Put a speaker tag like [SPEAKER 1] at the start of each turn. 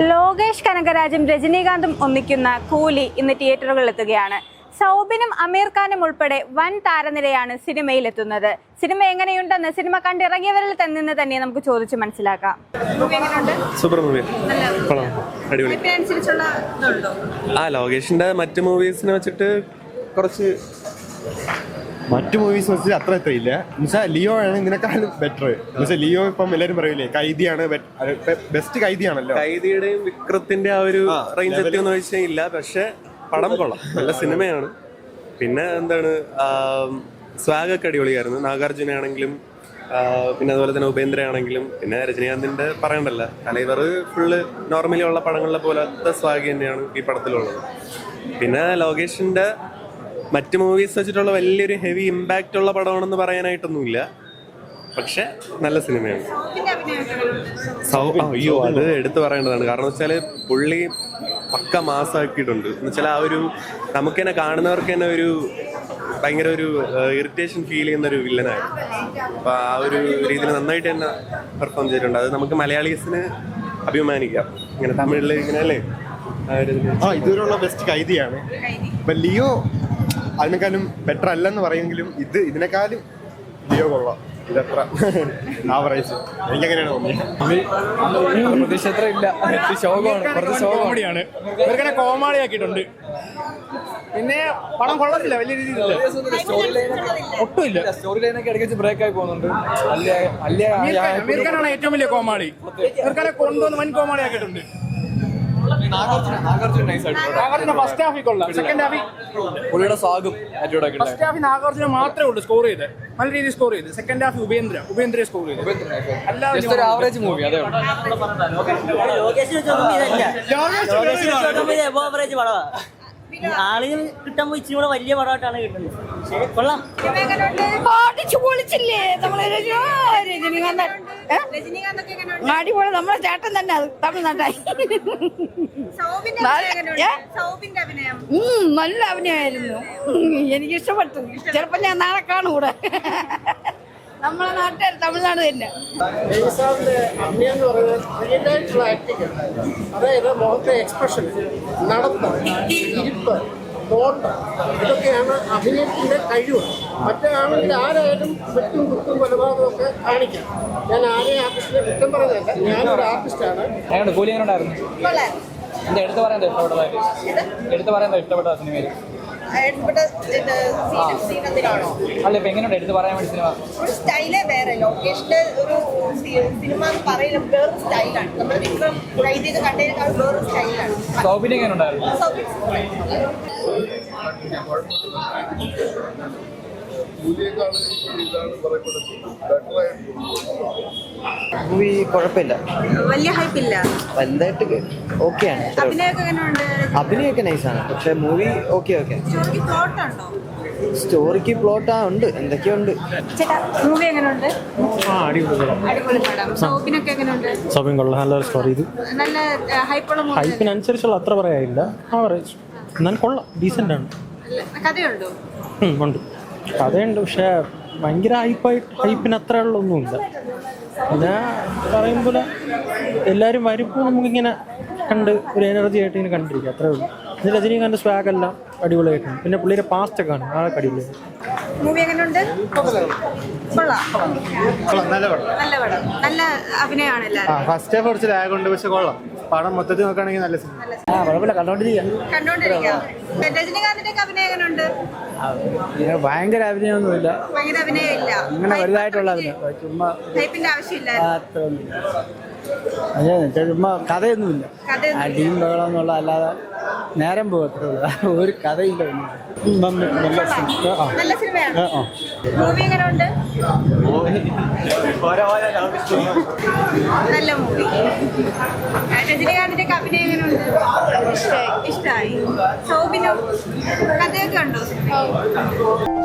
[SPEAKER 1] ലോകേഷ് കനകരാജും രജനീകാന്തും ഒന്നിക്കുന്ന കൂലി ഇന്ന് തിയേറ്ററുകളിൽ എത്തുകയാണ്. സൗബിനും അമീർ ഖാനും ഉൾപ്പെടെ വൻ താരനിരയാണ് സിനിമയിൽ എത്തുന്നത് സിനിമ എങ്ങനെയുണ്ടെന്ന് സിനിമ കണ്ടിറങ്ങിയവരിൽ തന്നെ തന്നെ നമുക്ക് ചോദിച്ച് മനസ്സിലാക്കാം.
[SPEAKER 2] Super movie. അടിപൊളി. ആ ലോകേഷിന്റെ മറ്റു മൂവീസിനെ വെച്ചിട്ട് കുറച്ച്
[SPEAKER 3] മറ്റു മൂവീസ് വെച്ച് അത്ര എത്രയില്ല. എന്നുവെച്ചാൽ ലിയോ ആണ് ഇതിനേക്കാളും ബെറ്റർ എന്നുവെച്ചാൽ ലിയോ ഇപ്പം എല്ലാവരും പറയൂലേ കൈദിയാണ് ബെസ്റ്റ് കൈദിയാണല്ലോ.
[SPEAKER 2] കൈദിയുടെയും വിക്രത്തിന്റെ ആ ഒരു റേഞ്ച് എത്തിയെന്ന് ചോദിച്ചാൽ ഇല്ല. പക്ഷെ പടം കൊള്ളാം. നല്ല സിനിമയാണ്. പിന്നെ എന്താണ് സ്വാഗൊക്കെ അടിപൊളിയായിരുന്നു. നാഗാർജുന ആണെങ്കിലും പിന്നെ അതുപോലെ തന്നെ ഉപേന്ദ്ര ആണെങ്കിലും പിന്നെ രജനീകാന്തിന്റെ പറയണ്ടല്ല. കലൈവർ ഫുള്ള് നോർമലി ഉള്ള പടങ്ങളിലെ പോലത്തെ സ്വാഗ് തന്നെയാണ് ഈ പടത്തിലുള്ളത്. പിന്നെ ലോകേഷിന്റെ മറ്റ് മൂവീസ് വെച്ചിട്ടുള്ള വലിയൊരു ഹെവി ഇമ്പാക്റ്റ് ഉള്ള പടമാണെന്ന് പറയാനായിട്ടൊന്നുമില്ല. പക്ഷെ നല്ല സിനിമയാണ്. സൗ ആ, അയ്യോ അത് എടുത്തു പറയേണ്ടതാണ്. കാരണം വെച്ചാൽ പുള്ളി പക്ക മാസാക്കിയിട്ടുണ്ട്. എന്ന് വെച്ചാൽ ആ ഒരു നമുക്ക് തന്നെ കാണുന്നവർക്ക് തന്നെ ഒരു ഭയങ്കര ഒരു ഇറിറ്റേഷൻ ഫീൽ ചെയ്യുന്ന ഒരു വില്ലനായിരുന്നു അപ്പൊ ആ ഒരു രീതിയിൽ നന്നായിട്ട് തന്നെ പെർഫോം ചെയ്തിട്ടുണ്ട്. അത് നമുക്ക് മലയാളീസിന് അഭിമാനിക്കാം. ഇങ്ങനെ തമിഴിൽ ഇങ്ങനെ അല്ലേ? ആ.
[SPEAKER 3] ഇതുവരെയുള്ള ബെസ്റ്റ് കൈതിയാണ് ഇപ്പൊ ലിയോ അതിനേക്കാളും ബെറ്റർ അല്ലെന്ന് പറയുമെങ്കിലും ഇത് ഇതിനേക്കാളും ലിയോ കൊള്ളാം ഇതത്ര ആവറേജ് എനിക്കങ്ങനെയാണ് തോന്നിയത്.
[SPEAKER 4] പ്രതീക്ഷ അത്ര ഇല്ല. ശോകമാണ്. കുറച്ച് ശോകമാണ്.
[SPEAKER 5] കോമഡിയാണ് ഇവർക്കനെ കോമാളി ആക്കിയിട്ടുണ്ട്. പിന്നെ പണം കൊള്ളത്തില്ല വലിയ രീതിയിൽ ഒട്ടുമില്ല.
[SPEAKER 4] സ്റ്റോറി ലൈനൊക്കെ ഇടയ്ക്ക് ബ്രേക്ക് ആയി പോകുന്നുണ്ട്. അല്ലേ അല്ലേ
[SPEAKER 5] അമീർഖാനാണ് ഏറ്റവും വലിയ കോമാളി ഇവർക്കനെ കൊണ്ടുവന്ന് വൻ കോമാളി ആക്കിയിട്ടുണ്ട്.
[SPEAKER 4] നാഗാർജുന
[SPEAKER 5] ഫസ്റ്റ് ഹാഫിൽ കൊള്ളാം സെക്കൻഡ് ഹാഫിൽ
[SPEAKER 4] പുള്ളിയുടെ സാഗും
[SPEAKER 5] ഫസ്റ്റ് ഹാഫിൽ നാഗാർജുന മാത്രമേ ഉള്ളൂ സ്കോർ ചെയ്ത്. നല്ല രീതിയിൽ സ്കോർ ചെയ്ത്. Second half Upendra Upendra score ചെയ്ത്. അല്ലാതെ
[SPEAKER 4] ആവറേജ് മൂവി അതെ.
[SPEAKER 6] ആളിന് കിട്ടുമ്പോ ഇച്ചിരി കൂടെ വലിയ പടമായിട്ടാണ് കിട്ടുന്നത്. കൊള്ളാം.
[SPEAKER 7] രജനീകാന്തൻ? അടിപൊളി. നമ്മളെ ചേട്ടൻ തന്നെ അത് തമിഴ്നാട്ടായി നല്ല അഭിനയമായിരുന്നു. എനിക്ക് ഇഷ്ടപ്പെട്ടു. ചിലപ്പോ ഞാൻ നാളെ കാണൂടെ നമ്മളെ നാട്ടുകാർ തമിഴ്നാട് തന്നെ.
[SPEAKER 8] അതായത് മുഖത്തെ എക്സ്പ്രഷൻ നടത്തം ഇരിപ്പ്. തോട്ടം. ഇതൊക്കെയാണ് അഭിനയത്തിന്റെ കഴിവ്. മറ്റേ ആണെങ്കിൽ ആരായാലും വെട്ടും കുത്തും കൊലപാതകമൊക്കെ ഒക്കെ കാണിക്കാം. ഞാൻ ആരെയും ആർട്ടിസ്റ്റിനെ കുറ്റം പറയുന്നതല്ല ഞാനൊരു ആർട്ടിസ്റ്റാണ്.
[SPEAKER 4] എങ്ങനെ കൂലി എങ്ങനെ ഉണ്ടായിരുന്നു എന്താ എടുത്തു പറയാൻ ഇഷ്ടപ്പെട്ടതായിട്ട്? എടുത്തു പറയാൻ ഇഷ്ടപ്പെട്ട സിനിമയിൽ? അല്ല ഇപ്പൊ എങ്ങനെയുണ്ട്? എടുത്തു പറയാൻ വേണ്ടി സിനിമ
[SPEAKER 9] ഒരു സ്റ്റൈലേ വേറെ ലോകേഷിന്റെ ഒരു സിനിമ എന്ന് പറയുന്നത് വേറൊരു സ്റ്റൈലാണ്. നമ്മൾ വിക്രം വൈദ്യുതി കണ്ടതിനേക്കാൾ വേറൊരു സ്റ്റൈലാണ്.
[SPEAKER 4] സൗബിന് എങ്ങനെ ഉണ്ടായിരുന്നു
[SPEAKER 10] മൂവി കുഴപ്പമില്ല.
[SPEAKER 9] വലിയ ഹൈപ്പ് ഇല്ല.
[SPEAKER 10] വലുതായിട്ട് ഓക്കെയാണ്
[SPEAKER 9] അഭിനയൊക്കെ
[SPEAKER 10] നൈസാണ് പക്ഷെ മൂവി ഓക്കെ ഓക്കെ
[SPEAKER 9] സ്റ്റോറിക്ക് പ്ലോട്ട് ഉണ്ടോ?
[SPEAKER 10] സ്റ്റോറിക്ക് പ്ലോട്ട് ആ ഉണ്ട്. എന്തൊക്കെയുണ്ട്
[SPEAKER 11] ഷോപ്പിംഗ് കൊള്ളാം നല്ല സ്റ്റോറി ഇത്.
[SPEAKER 1] നല്ല ഹൈപ്പുള്ള മൂവി
[SPEAKER 11] ഹൈപ്പിനനുസരിച്ചുള്ള അത്ര പറയാനില്ല. ആവറേജ് എന്നാലും കൊള്ളാം. ഡീസെന്റ് ആണ്.
[SPEAKER 1] കഥയുണ്ടോ?
[SPEAKER 11] ഉണ്ട്. കഥയുണ്ട് പക്ഷേ ഭയങ്കര ഹൈപ്പായിട്ട് ഹൈപ്പിന് അത്ര ഉള്ളൊന്നുമില്ല. പിന്നെ പറയുമ്പോൾ എല്ലാവരും വരുമ്പോൾ നമുക്കിങ്ങനെ കണ്ട് ഒരു എനർജി ആയിട്ട് ഇങ്ങനെ കണ്ടിരിക്കുക അത്രേ ഉള്ളൂ. പിന്നെ രജനീകാന്ത് സ്വാഗ് എല്ലാം അടിപൊളിയായിട്ടുണ്ട്. പിന്നെ പുള്ളിയുടെ പാസ്റ്റ് ഒക്കെ ആണ് ആളൊക്കെ അടിപൊളിയായിട്ട്
[SPEAKER 1] മൂവി എങ്ങനെയുണ്ട്?
[SPEAKER 3] നല്ല
[SPEAKER 1] അഭിനയമാണ്
[SPEAKER 3] ഫസ്റ്റ് ഹാഫ് കുറച്ച് ലാഗ് ഉണ്ട് പക്ഷെ കൊള്ളാം. പടം മൊത്തത്തിൽ നോക്കുകയാണെങ്കിൽ നല്ല സിനിമ
[SPEAKER 10] ആ കുഴപ്പമില്ല. കണ്ടോണ്ടിരിക്കുക
[SPEAKER 1] കണ്ടോണ്ടിരിക്കാം. രജനീകാന്തിന്റെ ഒക്കെ അഭിനയം എങ്ങനെയുണ്ട്
[SPEAKER 10] ഭയങ്കര അഭിനയമൊന്നുമില്ല.
[SPEAKER 1] ഭയങ്കര അഭിനയം ഇല്ല
[SPEAKER 10] അങ്ങനെ വലുതായിട്ടുള്ള അഭിനയം. ചുമ്മാ
[SPEAKER 1] ടൈപ്പിന്റെ ആവശ്യമില്ല
[SPEAKER 10] അതെ ചുമ്മാ കഥയൊന്നുമില്ല.
[SPEAKER 1] കഥ
[SPEAKER 10] അടിയും ബഹളം എന്നുള്ള അല്ലാതെ നേരം പോകത്തുള്ള. ഉള്ളൂ ഒരു കഥയില്ല
[SPEAKER 1] നല്ല സിനിമയാണ്. മൂവി എങ്ങനെയുണ്ട് നല്ല മൂവി. രജനീകാന്തിന്റെ അഭിനയം എങ്ങനെയുണ്ട് സൗബിനും കഥയൊക്കെ ഉണ്ടോ